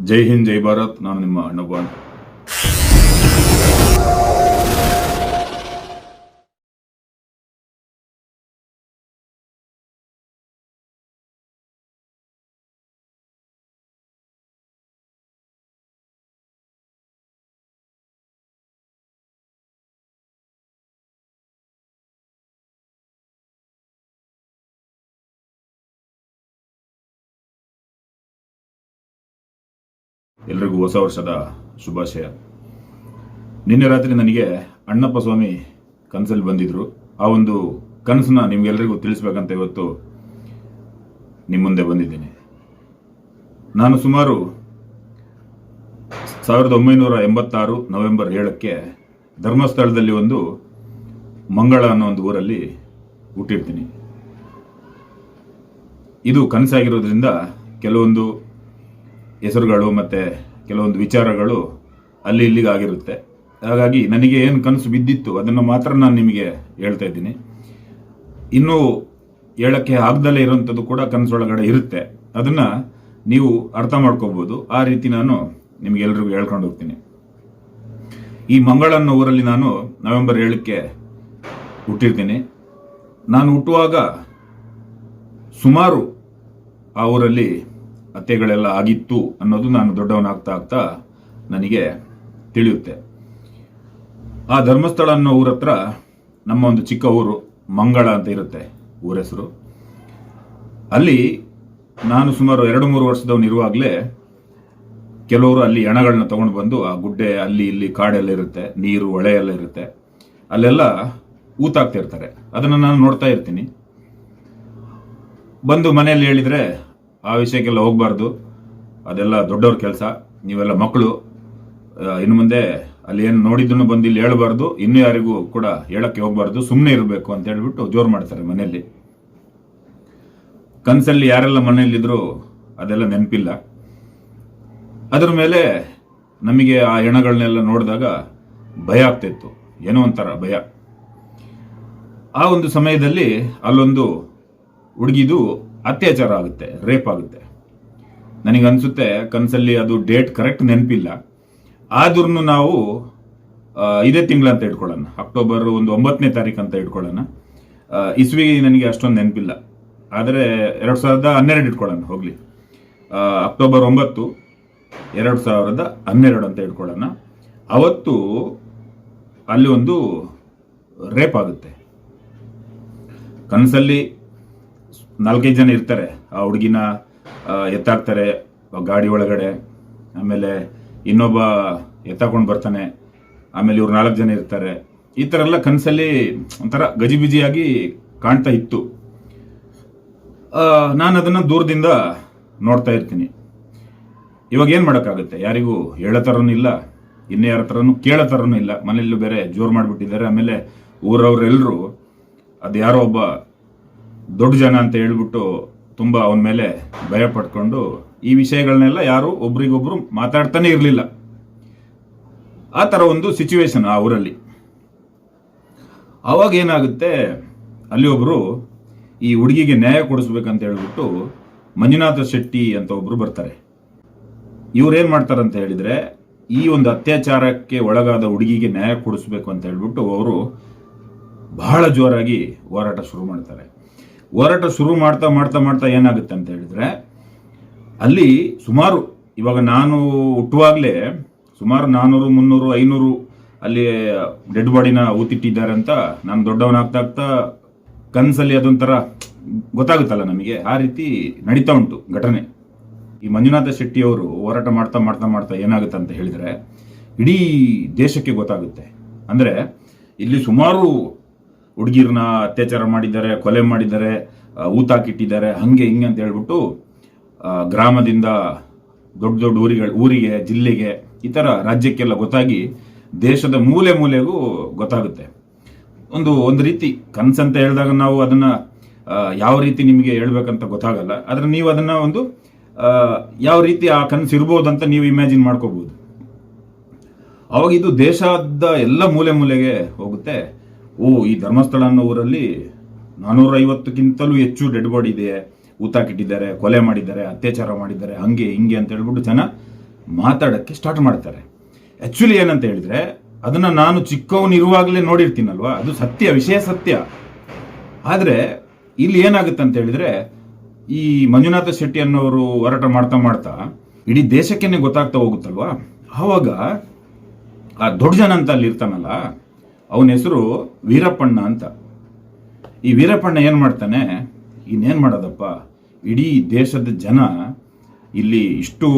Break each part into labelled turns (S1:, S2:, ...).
S1: जय हिंद जय भारत नान निम्ब ಎಲ್ರಿಗೂ ಹೊಸ ವರ್ಷದ ಶುಭಾಶಯ. ನಿನ್ನೆ ರಾತ್ರಿ ನನಗೆ ಅಣ್ಣಪ್ಪ ಸ್ವಾಮಿ ಕನಸಲ್ಲಿ ಬಂದಿದ್ರು. ಆ ಒಂದು ಕನಸನ್ನ ನಿಮ್ಗೆಲ್ರಿಗೂ ತಿಳಿಸ್ಬೇಕಂತ ಇವತ್ತು ನಿಮ್ಮ ಮುಂದೆ ಬಂದಿದ್ದೀನಿ. ನಾನು ಸುಮಾರು ಸಾವಿರದ ಒಂಬೈನೂರ ಎಂಬತ್ತಾರು ನವೆಂಬರ್ ಏಳಕ್ಕೆ ಧರ್ಮಸ್ಥಳದಲ್ಲಿ ಒಂದು ಮಂಗಳ ಅನ್ನೋ ಒಂದು ಊರಲ್ಲಿ ಹುಟ್ಟಿರ್ತೀನಿ. ಇದು ಕನಸಾಗಿರೋದ್ರಿಂದ ಕೆಲವೊಂದು ಹೆಸರುಗಳು ಮತ್ತು ಕೆಲವೊಂದು ವಿಚಾರಗಳು ಅಲ್ಲಿ ಇಲ್ಲಿಗೆ ಆಗಿರುತ್ತೆ ಹಾಗಾಗಿ ನನಗೆ ಏನು ಕನಸು ಬಿದ್ದಿತ್ತು ಅದನ್ನು ಮಾತ್ರ ನಾನು ನಿಮಗೆ ಹೇಳ್ತಾ ಇದ್ದೀನಿ. ಇನ್ನೂ ಹೇಳೋಕ್ಕೆ ಆಗದಲ್ಲೇ ಇರೋಂಥದ್ದು ಕೂಡ ಕನಸೊಳಗಡೆ ಇರುತ್ತೆ. ಅದನ್ನು ನೀವು ಅರ್ಥ ಮಾಡ್ಕೋಬೋದು. ಆ ರೀತಿ ನಾನು ನಿಮಗೆಲ್ರಿಗೂ ಹೇಳ್ಕೊಂಡು ಹೋಗ್ತೀನಿ. ಈ ಮಂಗಳ ಅನ್ನೋ ಊರಲ್ಲಿ ನಾನು ನವೆಂಬರ್ ಏಳಕ್ಕೆ ಹುಟ್ಟಿರ್ತೀನಿ. ನಾನು ಹುಟ್ಟುವಾಗ ಸುಮಾರು ಆ ಊರಲ್ಲಿ ಹತ್ಯೆಗಳೆಲ್ಲ ಆಗಿತ್ತು ಅನ್ನೋದು ನಾನು ದೊಡ್ಡವನಾಗ್ತಾ ಆಗ್ತಾ ನನಗೆ ತಿಳಿಯುತ್ತೆ. ಆ ಧರ್ಮಸ್ಥಳ ಅನ್ನೋ ಊರ ಹತ್ರ ನಮ್ಮ ಒಂದು ಚಿಕ್ಕ ಊರು, ಮಂಗಳ ಅಂತ ಇರುತ್ತೆ ಊರ ಹೆಸರು ಅಲ್ಲಿ ನಾನು ಸುಮಾರು ಎರಡು ಮೂರು ವರ್ಷದವನಿರುವಾಗಲೇ ಕೆಲವರು ಅಲ್ಲಿ ಹೆಣಗಳನ್ನ ತಗೊಂಡು ಬಂದು ಆ ಗುಡ್ಡೆ ಅಲ್ಲಿ ಇಲ್ಲಿ ಕಾಡೆಲ್ಲ ಇರುತ್ತೆ, ನೀರು ಹೊಳೆ ಎಲ್ಲ ಇರುತ್ತೆ. ಅಲ್ಲೆಲ್ಲ ಊತಾಗ್ತಿರ್ತಾರೆ ಅದನ್ನು ನಾನು ನೋಡ್ತಾ ಇರ್ತೀನಿ. ಬಂದು ಮನೆಯಲ್ಲಿ ಹೇಳಿದರೆ ಆ ವಿಷಯಕ್ಕೆಲ್ಲ ಹೋಗಬಾರ್ದು. ಅದೆಲ್ಲ ದೊಡ್ಡವ್ರ ಕೆಲಸ. ನೀವೆಲ್ಲ ಮಕ್ಕಳು. ಇನ್ನು ಮುಂದೆ ಅಲ್ಲಿ ಏನು ನೋಡಿದ್ದನ್ನು ಬಂದು ಇಲ್ಲಿ ಹೇಳಬಾರ್ದು. ಇನ್ನೂ ಯಾರಿಗೂ ಕೂಡ ಹೇಳಕ್ಕೆ ಹೋಗಬಾರ್ದು. ಸುಮ್ಮನೆ ಇರಬೇಕು ಅಂತ ಹೇಳ್ಬಿಟ್ಟು ಜೋರು ಮಾಡ್ತಾರೆ ಮನೆಯಲ್ಲಿ. ಕನಸಲ್ಲಿ ಯಾರೆಲ್ಲ ಮನೆಯಲ್ಲಿದ್ರು ಅದೆಲ್ಲ ನೆನಪಿಲ್ಲ. ಅದ್ರ ಮೇಲೆ ನಮಗೆ ಆ ಹೆಣಗಳನ್ನೆಲ್ಲ ನೋಡಿದಾಗ ಭಯ ಆಗ್ತಿತ್ತು. ಏನೋ ಒಂಥರ ಭಯ. ಆ ಒಂದು ಸಮಯದಲ್ಲಿ ಅಲ್ಲೊಂದು ಹುಡುಗಿದು ಅತ್ಯಾಚಾರ ಆಗುತ್ತೆ ರೇಪ್ ಆಗುತ್ತೆ. ನನಗನ್ಸುತ್ತೆ ಕನಸಲ್ಲಿ ಅದು ಡೇಟ್ ಕರೆಕ್ಟ್ ನೆನಪಿಲ್ಲ. ಆದ್ರೂ ನಾವು ಇದೇ ತಿಂಗಳು ಅಂತ ಇಟ್ಕೊಳ್ಳೋಣ. ಅಕ್ಟೋಬರ್ ಒಂದು ಒಂಬತ್ತನೇ ತಾರೀಕು ಅಂತ ಇಟ್ಕೊಳ್ಳೋಣ ಇಸ್ವಿ ನನಗೆ ಅಷ್ಟೊಂದು ನೆನಪಿಲ್ಲ. ಆದರೆ ಎರಡು ಸಾವಿರದ ಹನ್ನೆರಡು ಇಟ್ಕೊಳ್ಳೋಣ, ಹೋಗಲಿ. ಅಕ್ಟೋಬರ್ ಒಂಬತ್ತು, ಎರಡು ಸಾವಿರದ ಹನ್ನೆರಡು ಅಂತ ಇಟ್ಕೊಳ್ಳೋಣ. ಅವತ್ತು ಅಲ್ಲಿ ಒಂದು ರೇಪ್ ಆಗುತ್ತೆ. ಕನಸಲ್ಲಿ ನಾಲ್ಕೈದು ಜನ ಇರ್ತಾರೆ. ಆ ಹುಡುಗಿನ ಎತ್ತಾಕ್ತಾರೆ ಗಾಡಿ ಒಳಗಡೆ. ಆಮೇಲೆ ಇನ್ನೊಬ್ಬ ಎತ್ತಾಕೊಂಡು ಬರ್ತಾನೆ. ಆಮೇಲೆ ಇವ್ರು ನಾಲ್ಕು ಜನ ಇರ್ತಾರೆ. ಈ ಥರ ಎಲ್ಲ ಕನಸಲ್ಲಿ ಒಂಥರ ಗಜಿಬಿಜಿಯಾಗಿ ಕಾಣ್ತಾ ಇತ್ತು. ನಾನು ಅದನ್ನು ದೂರದಿಂದ ನೋಡ್ತಾ ಇರ್ತೀನಿ. ಇವಾಗ ಏನು ಮಾಡೋಕ್ಕಾಗುತ್ತೆ? ಯಾರಿಗೂ ಹೇಳೋ ಥರನೂ ಇಲ್ಲ. ಇನ್ನು ಯಾರ ಥರನೂ ಕೇಳೋ ಥರನೂ ಇಲ್ಲ. ಮನೆಯಲ್ಲೂ ಬೇರೆ ಜೋರು ಮಾಡಿಬಿಟ್ಟಿದ್ದಾರೆ. ಆಮೇಲೆ ಊರವರೆಲ್ಲರೂ ಅದು ಯಾರೋ ಒಬ್ಬ ದೊಡ್ಡ ಜನ ಅಂತ ಹೇಳ್ಬಿಟ್ಟು ತುಂಬ ಅವನ ಮೇಲೆ ಭಯ ಪಡ್ಕೊಂಡು ಈ ವಿಷಯಗಳನ್ನೆಲ್ಲ ಯಾರು ಒಬ್ರಿಗೊಬ್ರು ಮಾತಾಡ್ತಾನೆ ಇರಲಿಲ್ಲ. ಆ ಥರ ಒಂದು ಸಿಚುವೇಶನ್ ಆ ಊರಲ್ಲಿ. ಆವಾಗ ಏನಾಗುತ್ತೆ, ಅಲ್ಲಿ ಒಬ್ಬರು ಈ ಹುಡುಗಿಗೆ ನ್ಯಾಯ ಕೊಡಿಸ್ಬೇಕಂತ ಹೇಳ್ಬಿಟ್ಟು ಮಂಜುನಾಥ ಶೆಟ್ಟಿ ಅಂತ ಒಬ್ರು ಬರ್ತಾರೆ. ಇವ್ರೇನು ಮಾಡ್ತಾರೆ ಅಂತ ಹೇಳಿದ್ರೆ, ಈ ಒಂದು ಅತ್ಯಾಚಾರಕ್ಕೆ ಒಳಗಾದ ಹುಡುಗಿಗೆ ನ್ಯಾಯ ಕೊಡಿಸ್ಬೇಕು ಅಂತ ಹೇಳ್ಬಿಟ್ಟು ಅವರು ಬಹಳ ಜೋರಾಗಿ ಹೋರಾಟ ಶುರು ಮಾಡ್ತಾರೆ. ಹೋರಾಟ ಶುರು ಮಾಡ್ತಾ ಮಾಡ್ತಾ ಮಾಡ್ತಾ ಏನಾಗುತ್ತೆ ಅಂತ ಹೇಳಿದ್ರೆ, ಅಲ್ಲಿ ಸುಮಾರು, ಇವಾಗ ನಾನು ಹುಟ್ಟುವಾಗಲೇ ಸುಮಾರು ನಾನ್ನೂರು ಮುನ್ನೂರು, ಐನೂರು ಅಲ್ಲಿ ಡೆಡ್ ಬಾಡಿನ ಊತಿಟ್ಟಿದ್ದಾರೆ ಅಂತ ನಾನು ದೊಡ್ಡವನಾಗ್ತಾ ಆಗ್ತಾ ಕನಸಲ್ಲಿ ಅದೊಂಥರ ಗೊತ್ತಾಗುತ್ತಲ್ಲ ನಮಗೆ. ಆ ರೀತಿ ನಡೀತಾ ಉಂಟು ಘಟನೆ. ಈ ಮಂಜುನಾಥ ಶೆಟ್ಟಿ ಅವರು ಹೋರಾಟ ಮಾಡ್ತಾ ಮಾಡ್ತಾ ಮಾಡ್ತಾ ಏನಾಗುತ್ತೆ ಅಂತ ಹೇಳಿದ್ರೆ, ಇಡೀ ದೇಶಕ್ಕೆ ಗೊತ್ತಾಗುತ್ತೆ. ಅಂದ್ರೆ, ಇಲ್ಲಿ ಸುಮಾರು ಹುಡುಗಿರನ್ನ ಅತ್ಯಾಚಾರ ಮಾಡಿದ್ದಾರೆ, ಕೊಲೆ ಮಾಡಿದ್ದಾರೆ ಊತಾಕಿಟ್ಟಿದ್ದಾರೆ ಹಂಗೆ ಹಿಂಗೆ ಅಂತ ಹೇಳ್ಬಿಟ್ಟು ಗ್ರಾಮದಿಂದ ದೊಡ್ಡ ದೊಡ್ಡ ಊರಿಗಳ, ಊರಿಗೆ, ಜಿಲ್ಲೆಗೆ ಈ ಥರ ರಾಜ್ಯಕ್ಕೆಲ್ಲ ಗೊತ್ತಾಗಿ ದೇಶದ ಮೂಲೆ ಮೂಲೆಗೂ ಗೊತ್ತಾಗುತ್ತೆ. ಒಂದು ಒಂದು ರೀತಿ ಕನಸಂತ ಹೇಳಿದಾಗ ನಾವು ಅದನ್ನ ಯಾವ ರೀತಿ ನಿಮಗೆ ಹೇಳ್ಬೇಕಂತ ಗೊತ್ತಾಗಲ್ಲ. ಆದ್ರೆ ನೀವು ಅದನ್ನ ಒಂದು ಯಾವ ರೀತಿ ಆ ಕನಸು ಇರ್ಬೋದು ಅಂತ ನೀವು ಇಮ್ಯಾಜಿನ್ ಮಾಡ್ಕೋಬೋದು ಅವಾಗ ಇದು ದೇಶದ ಎಲ್ಲ ಮೂಲೆ ಮೂಲೆಗೆ ಹೋಗುತ್ತೆ. ಓ, ಈ ಧರ್ಮಸ್ಥಳ ಅನ್ನೋ ಊರಲ್ಲಿ ನಾನೂರ ಐವತ್ತಕ್ಕಿಂತಲೂ ಹೆಚ್ಚು ಡೆಡ್ ಬಾಡಿ ಇದೆ. ಊತಾಕಿಟ್ಟಿದ್ದಾರೆ ಕೊಲೆ ಮಾಡಿದ್ದಾರೆ, ಅತ್ಯಾಚಾರ ಮಾಡಿದ್ದಾರೆ, ಹಂಗೆ, ಹಿಂಗೆ ಅಂತ ಹೇಳ್ಬಿಟ್ಟು ಜನ ಮಾತಾಡಕ್ಕೆ ಸ್ಟಾರ್ಟ್ ಮಾಡ್ತಾರೆ. ಆ್ಯಕ್ಚುಲಿ ಏನಂತ ಹೇಳಿದ್ರೆ, ಅದನ್ನ ನಾನು ಚಿಕ್ಕವನಿರುವಾಗಲೇ ನೋಡಿರ್ತೀನಲ್ವಾ? ಅದು ಸತ್ಯ, ವಿಷಯ ಸತ್ಯ. ಆದರೆ ಇಲ್ಲಿ ಏನಾಗುತ್ತೆ ಅಂತ ಹೇಳಿದ್ರೆ, ಈ ಮಂಜುನಾಥ ಶೆಟ್ಟಿ ಅನ್ನೋರು ಹೋರಾಟ ಮಾಡ್ತಾ ಮಾಡ್ತಾ ಇಡೀ ದೇಶಕ್ಕೇನೆ ಗೊತ್ತಾಗ್ತಾ ಹೋಗುತ್ತಲ್ವಾ? ಆವಾಗ ಆ ದೊಡ್ಡ ಜನ ಅಂತ ಅಲ್ಲಿ ಇರ್ತಾನಲ್ಲ ಅವನ ಹೆಸರು ವೀರಪ್ಪಣ್ಣ ಅಂತ. ಈ ವೀರಪ್ಪಣ್ಣ ಏನು ಮಾಡ್ತಾನೆ? ಇನ್ನೇನು ಮಾಡೋದಪ್ಪ? ಇಡೀ ದೇಶದ ಜನ ಇಲ್ಲಿ ಇಷ್ಟು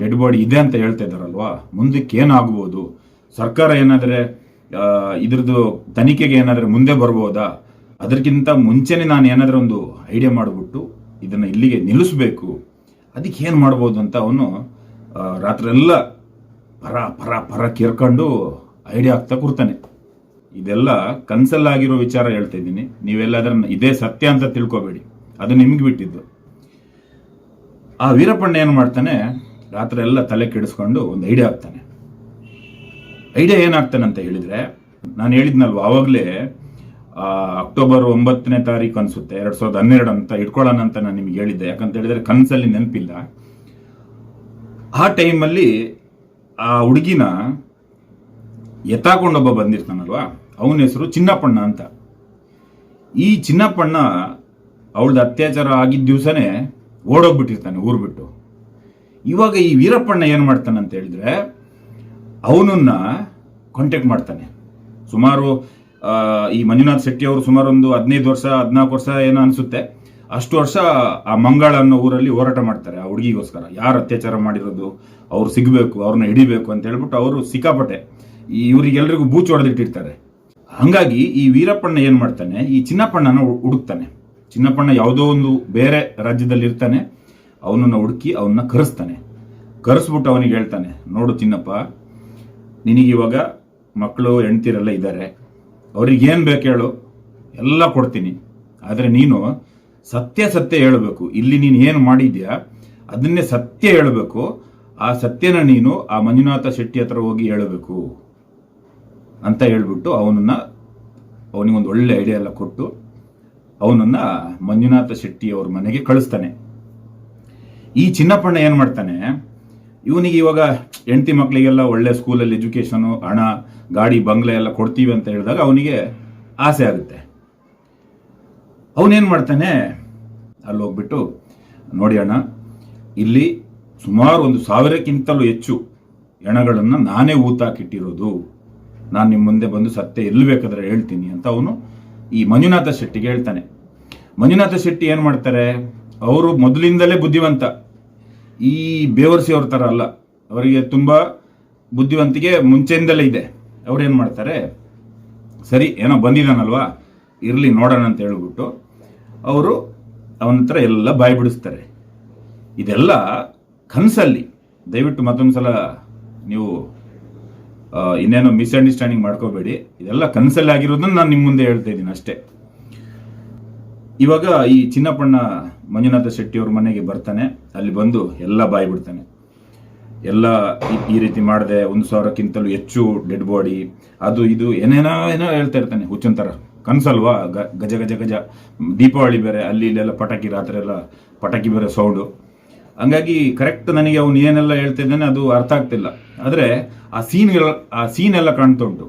S1: ಡೆಡ್ ಬಾಡಿ ಇದೆ ಅಂತ ಹೇಳ್ತಾ ಇದ್ದಾರಲ್ವಾ? ಮುಂದಕ್ಕೆ ಏನಾಗ್ಬೋದು ಸರ್ಕಾರ ಏನಾದರೆ ಇದ್ರದ್ದು ತನಿಖೆಗೆ ಏನಾದರೆ ಮುಂದೆ ಬರ್ಬೋದಾ? ಅದಕ್ಕಿಂತ ಮುಂಚೆನೇ ನಾನು ಏನಾದರೂ ಒಂದು ಐಡಿಯಾ ಮಾಡಿಬಿಟ್ಟು ಇದನ್ನು ಇಲ್ಲಿಗೆ ನಿಲ್ಲಿಸಬೇಕು. ಅದಕ್ಕೆ ಏನು ಮಾಡ್ಬೋದು ಅಂತ ಅವನು ರಾತ್ರೆಲ್ಲ ಪರ ಪರ ಪರ ಕೇರ್ಕೊಂಡು ಐಡಿಯಾ ಆಗ್ತಾ ಕೂರ್ತಾನೆ. ಇದೆಲ್ಲ ಕನ್ಸಲ್ಲಾಗಿರೋ ವಿಚಾರ ಹೇಳ್ತಾ ಇದ್ದೀನಿ. ನೀವೆಲ್ಲ ಅದನ್ನ ಇದೇ ಸತ್ಯ ಅಂತ ತಿಳ್ಕೊಬೇಡಿ. ಅದು ನಿಮ್ಗೆ ಬಿಟ್ಟಿದ್ದು. ಆ ವೀರಪ್ಪಣ್ಣ ಏನು ಮಾಡ್ತಾನೆ? ರಾತ್ರಿ ಎಲ್ಲ ತಲೆ ಕೆಡಿಸ್ಕೊಂಡು ಒಂದು ಐಡಿಯಾ ಆಗ್ತಾನೆ ಐಡಿಯಾ ಏನಾಗ್ತಾನೆ ಅಂತ ಹೇಳಿದ್ರೆ, ನಾನು ಹೇಳಿದ್ನಲ್ವ ಆವಾಗಲೇ ಅಕ್ಟೋಬರ್ ಒಂಬತ್ತನೇ ತಾರೀಕು ಅನ್ಸುತ್ತೆ, ಎರಡ್ ಸಾವಿರದ ಹನ್ನೆರಡು ಅಂತ ಇಟ್ಕೊಳ್ಳೋಣ ಅಂತ ನಾನು ನಿಮ್ಗೆ ಹೇಳಿದ್ದೆ. ಯಾಕಂತ ಹೇಳಿದ್ರೆ ಕನಸಲ್ಲಿ ನೆನಪಿಲ್ಲ. ಆ ಟೈಮಲ್ಲಿ ಆ ಹುಡುಗಿನ ಎತ್ತಾಕೊಂಡೊಬ್ಬ ಬಂದಿರ್ತಾನಲ್ವಾ? ಅವನ ಹೆಸರು ಚಿನ್ನಪ್ಪಣ್ಣ ಅಂತ. ಈ ಚಿನ್ನಪ್ಪಣ್ಣ ಅವಳದ ಅತ್ಯಾಚಾರ ಆಗಿದ್ದ ದಿವಸನೇ ಓಡೋಗ್ಬಿಟ್ಟಿರ್ತಾನೆ ಊರು ಬಿಟ್ಟು. ಇವಾಗ ಈ ವೀರಪ್ಪಣ್ಣ ಏನು ಮಾಡ್ತಾನೆ ಅಂತ ಹೇಳಿದ್ರೆ ಅವನನ್ನ ಕಾಂಟ್ಯಾಕ್ಟ್ ಮಾಡ್ತಾನೆ. ಸುಮಾರು ಈ ಮಂಜುನಾಥ್ ಶೆಟ್ಟಿ ಅವರು ಸುಮಾರು ಒಂದು ಹದಿನೈದು ವರ್ಷ, ಹದಿನಾಲ್ಕು ವರ್ಷ ಏನೋ ಅನಿಸುತ್ತೆ. ಅಷ್ಟು ವರ್ಷ ಆ ಮಂಗಳ ಅನ್ನೋ ಊರಲ್ಲಿ ಹೋರಾಟ ಮಾಡ್ತಾರೆ ಆ ಹುಡುಗಿಗೋಸ್ಕರ. ಯಾರು ಅತ್ಯಾಚಾರ ಮಾಡಿರೋದು, ಅವ್ರು ಸಿಗಬೇಕು, ಅವ್ರನ್ನ ಹಿಡಿಬೇಕು ಅಂತ ಹೇಳ್ಬಿಟ್ಟು ಅವರು ಸಿಕ್ಕಾಪಟ್ಟೆ ಇವರಿಗೆಲ್ಲರಿಗೂ ಬೂಚು ಹೊಡೆದಿಟ್ಟಿರ್ತಾರೆ. ಹಂಗಾಗಿ ಈ ವೀರಪ್ಪಣ್ಣ ಏನು ಮಾಡ್ತಾನೆ, ಈ ಚಿನ್ನಪ್ಪಣ್ಣನ ಹುಡುಕ್ತಾನೆ. ಚಿನ್ನಪ್ಪಣ್ಣ ಯಾವುದೋ ಒಂದು ಬೇರೆ ರಾಜ್ಯದಲ್ಲಿ ಇರ್ತಾನೆ ಅವನನ್ನ ಹುಡುಕಿ ಅವನ್ನ ಕರೆಸ್ತಾನೆ. ಕರೆಸ್ಬಿಟ್ಟು ಅವನಿಗೆ ಹೇಳ್ತಾನೆ, ನೋಡು ಚಿನ್ನಪ್ಪ ನಿನಗಿವಾಗ ಮಕ್ಕಳು, ಹೆಂಡ್ತಿರೆಲ್ಲ ಇದ್ದಾರೆ ಅವ್ರಿಗೆ ಏನು ಬೇಕು ಹೇಳು. ಎಲ್ಲ ಕೊಡ್ತೀನಿ. ಆದರೆ ನೀನು ಸತ್ಯ ಸತ್ಯ ಹೇಳಬೇಕು. ಇಲ್ಲಿ ನೀನು ಏನು ಮಾಡಿದ್ಯಾ, ಅದನ್ನೇ ಸತ್ಯ ಹೇಳಬೇಕು. ಆ ಸತ್ಯನ ನೀನು ಆ ಮಂಜುನಾಥ ಶೆಟ್ಟಿ ಹತ್ರ ಹೋಗಿ ಹೇಳಬೇಕು. ಅಂತ ಹೇಳ್ಬಿಟ್ಟು ಅವನನ್ನ, ಅವನಿಗೊಂದು ಒಳ್ಳೆ ಐಡಿಯಾ ಎಲ್ಲ ಕೊಟ್ಟು ಅವನನ್ನ ಮಂಜುನಾಥ ಶೆಟ್ಟಿ ಅವ್ರ ಮನೆಗೆ ಕಳಿಸ್ತಾನೆ. ಈ ಚಿನ್ನಪ್ಪಣ್ಣ ಏನು ಮಾಡ್ತಾನೆ, ಇವನಿಗೆ ಇವಾಗ ಹೆಂಡತಿ ಮಕ್ಕಳಿಗೆಲ್ಲ ಒಳ್ಳೆ ಸ್ಕೂಲಲ್ಲಿ ಎಜುಕೇಶನು ಹಣ, ಗಾಡಿ, ಬಂಗ್ಲೆ ಎಲ್ಲ ಕೊಡ್ತೀವಿ ಅಂತ ಹೇಳಿದಾಗ ಅವನಿಗೆ ಆಸೆ ಆಗುತ್ತೆ. ಅವನೇನು ಮಾಡ್ತಾನೆ, ಅಲ್ಲಿ ಹೋಗ್ಬಿಟ್ಟು, ನೋಡಿ ಅಣ್ಣ, ಇಲ್ಲಿ ಸುಮಾರು ಒಂದು ಸಾವಿರಕ್ಕಿಂತಲೂ ಹೆಚ್ಚು ಹೆಣಗಳನ್ನು ನಾನೇ ಊತಾಕಿಟ್ಟಿರೋದು. ನಾನು ನಿಮ್ಮ ಮುಂದೆ ಬಂದು ಸತ್ಯ ಎಲ್ಲಿ ಬೇಕಾದ್ರೆ ಹೇಳ್ತೀನಿ ಅಂತ ಅವನು ಈ ಮಂಜುನಾಥ ಶೆಟ್ಟಿಗೆ ಹೇಳ್ತಾನೆ. ಮಂಜುನಾಥ ಶೆಟ್ಟಿ ಏನು ಮಾಡ್ತಾರೆ? ಅವರು ಮೊದಲಿಂದಲೇ ಬುದ್ಧಿವಂತ. ಈ ಬೇವರ್ಸಿ ಅವ್ರ ಥರ ಅಲ್ಲ. ಅವರಿಗೆ ತುಂಬ ಬುದ್ಧಿವಂತಿಕೆ ಮುಂಚೆಯಿಂದಲೇ ಇದೆ. ಅವ್ರು ಏನು ಮಾಡ್ತಾರೆ? ಸರಿ, ಏನೋ ಬಂದಿದ್ದಾನಲ್ವಾ ಇರಲಿ, ನೋಡೋಣ ಅಂತ ಹೇಳ್ಬಿಟ್ಟು ಅವರು ಅವನ ಹತ್ರ ಎಲ್ಲ ಬಾಯಿ ಬಿಡಿಸ್ತಾರೆ. ಇದೆಲ್ಲ ಕನಸಲ್ಲಿ. ದಯವಿಟ್ಟು ಮತ್ತೊಂದು ಸಲ ನೀವು ಇನ್ನೇನೋ ಮಿಸ್ಅಂಡರ್ಸ್ಟ್ಯಾಂಡಿಂಗ್ ಮಾಡ್ಕೋಬೇಡಿ. ಇದೆಲ್ಲ ಕನಸಲ್ಲಿ ಆಗಿರೋದನ್ನ ನಾನು ನಿಮ್ಮ ಮುಂದೆ ಹೇಳ್ತಾ ಇದ್ದೀನಿ ಅಷ್ಟೇ. ಇವಾಗ ಈ ಚಿನ್ನಪ್ಪಣ್ಣ ಮಂಜುನಾಥ ಶೆಟ್ಟಿ ಅವ್ರ ಮನೆಗೆ ಬರ್ತಾನೆ. ಅಲ್ಲಿ ಬಂದು ಎಲ್ಲ ಬಾಯಿ ಬಿಡ್ತಾನೆ ಎಲ್ಲ ಈ- ರೀತಿ ಮಾಡಿದೆ ಒಂದು ಸಾವಿರಕ್ಕಿಂತಲೂ ಹೆಚ್ಚು ಡೆಡ್ ಬಾಡಿ ಅದು ಇದು ಏನೇನೋ ಏನೋ ಹೇಳ್ತಾ ಇರ್ತಾನೆ ಹುಚ್ಚನ್ ಥರ ಕನ್ಸಲ್ವಾ ಗಜ ಗಜ ಗಜ. ದೀಪಾವಳಿ ಬೇರೆ, ಅಲ್ಲಿ ಇಲ್ಲೆಲ್ಲ ಪಟಾಕಿ ರಾತ್ರಿ ಎಲ್ಲ ಪಟಾಕಿ ಬೇರೆ ಸೌಂಡು. ಹಂಗಾಗಿ ಕರೆಕ್ಟ್ ನನಗೆ ಅವನು ಏನೆಲ್ಲ ಹೇಳ್ತಾ ಇದ್ದಾನೆ ಅದು ಅರ್ಥ ಆಗ್ತಿಲ್ಲ. ಆದರೆ ಆ ಸೀನ್ಗಳ ಆ ಸೀನ್ ಎಲ್ಲ ಕಾಣ್ತಾ ಉಂಟು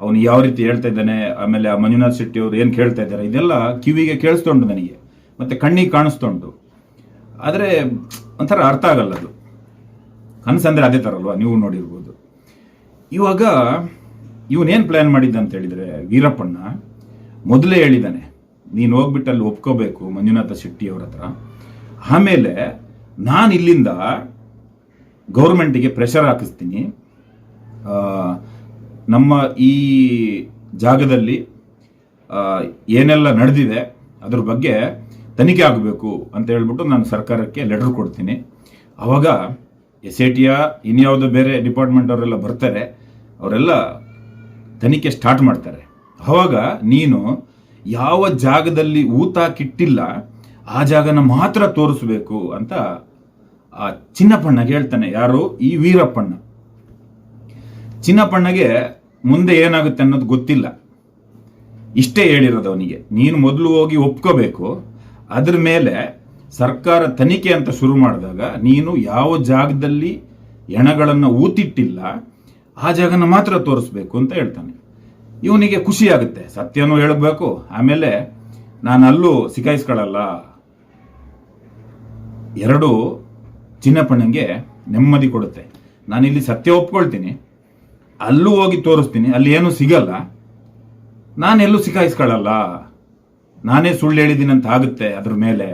S1: ಅವನು ಯಾವ ರೀತಿ ಹೇಳ್ತಾ ಇದ್ದಾನೆ ಆಮೇಲೆ ಆ ಮಂಜುನಾಥ್ ಶೆಟ್ಟಿ ಅವರು ಏನು ಕೇಳ್ತಾ ಇದ್ದಾರೆ, ಇದೆಲ್ಲ ಕಿವಿಗೆ ಕೇಳಿಸ್ತಾ ಉಂಟು ನನಗೆ. ಮತ್ತೆ ಕಣ್ಣಿಗೆ ಕಾಣಿಸ್ತಾ ಉಂಟು ಆದರೆ ಒಂಥರ ಅರ್ಥ ಆಗಲ್ಲ ಅದು. ಕನಸಂದ್ರೆ ಅದೇ ಥರ ಅಲ್ವಾ ನೀವು ನೋಡಿರ್ಬೋದು. ಇವಾಗ ಇವನೇನು ಪ್ಲ್ಯಾನ್ ಮಾಡಿದ್ದ ಅಂತ ಹೇಳಿದರೆ, ವೀರಪ್ಪಣ್ಣ ಮೊದಲೇ ಹೇಳಿದ್ದಾನೆ ನೀನು ಹೋಗ್ಬಿಟ್ಟು ಅಲ್ಲಿ ಒಪ್ಕೋಬೇಕು ಮಂಜುನಾಥ ಶೆಟ್ಟಿ ಅವ್ರ ಹತ್ರ. ಆಮೇಲೆ ನಾನು ಇಲ್ಲಿಂದ ಗೌರ್ಮೆಂಟಿಗೆ ಪ್ರೆಷರ್ ಹಾಕಿಸ್ತೀನಿ. ನಮ್ಮ ಈ ಜಾಗದಲ್ಲಿ ಏನೆಲ್ಲ ನಡೆದಿದೆ, ಅದ್ರ ಬಗ್ಗೆ ತನಿಖೆ ಆಗಬೇಕು ಅಂತ ಹೇಳ್ಬಿಟ್ಟು ನಾನು ಸರ್ಕಾರಕ್ಕೆ ಲೆಟರ್ ಕೊಡ್ತೀನಿ. ಅವಾಗ ಎಸ್ ಎ ಟಿಯ ಇನ್ಯಾವುದೋ ಬೇರೆ ಡಿಪಾರ್ಟ್ಮೆಂಟ್ ಅವರೆಲ್ಲ ಬರ್ತಾರೆ, ಅವರೆಲ್ಲ ತನಿಖೆ ಸ್ಟಾರ್ಟ್ ಮಾಡ್ತಾರೆ. ಅವಾಗ ನೀನು ಯಾವ ಜಾಗದಲ್ಲಿ ಊತಾಕಿಟ್ಟಿಲ್ಲ ಆ ಜಾಗನ ಮಾತ್ರ ತೋರಿಸ್ಬೇಕು ಅಂತ ಆ ಚಿನ್ನಪ್ಪಣ್ಣಗೆ ಹೇಳ್ತಾನೆ. ಯಾರು? ಈ ವೀರಪ್ಪಣ್ಣ. ಚಿನ್ನಪ್ಪಣ್ಣಗೆ ಮುಂದೆ ಏನಾಗುತ್ತೆ ಅನ್ನೋದು ಗೊತ್ತಿಲ್ಲ. ಇಷ್ಟೇ ಹೇಳಿರೋದು ಅವನಿಗೆ ನೀನು ಮೊದಲು ಹೋಗಿ ಒಪ್ಕೋಬೇಕು. ಅದ್ರ ಮೇಲೆ ಸರ್ಕಾರ ತನಿಖೆ ಅಂತ ಶುರು ಮಾಡಿದಾಗ ನೀನು ಯಾವ ಜಾಗದಲ್ಲಿ ಎಣಗಳನ್ನು ಊತಿಟ್ಟಿಲ್ಲ, ಆ ಜಾಗನ ಮಾತ್ರ ತೋರಿಸ್ಬೇಕು ಅಂತ ಹೇಳ್ತಾನೆ. ಇವನಿಗೆ ಖುಷಿಯಾಗುತ್ತೆ ಸತ್ಯನೂ ಹೇಳಬೇಕು. ಆಮೇಲೆ ನಾನು ಅಲ್ಲೂ ಸಿಕಾಯಿಸ್ಕೊಳ್ಳಲ್ಲ ಎರಡು ಚಿನ್ನಪ್ಪಣ್ಣಂಗೆ ನೆಮ್ಮದಿ ಕೊಡುತ್ತೆ. ನಾನಿಲ್ಲಿ ಸತ್ಯ ಒಪ್ಕೊಳ್ತೀನಿ. ಅಲ್ಲೂ ಹೋಗಿ ತೋರಿಸ್ತೀನಿ. ಅಲ್ಲಿ ಏನೂ ಸಿಗಲ್ಲ. ನಾನೆಲ್ಲೂ ಸಿಕಾಯಿಸ್ಕೊಳ್ಳಲ್ಲ ನಾನೇ ಸುಳ್ಳು ಹೇಳಿದ್ದೀನಿ ಅಂತ ಆಗುತ್ತೆ ಅದ್ರ ಮೇಲೆ.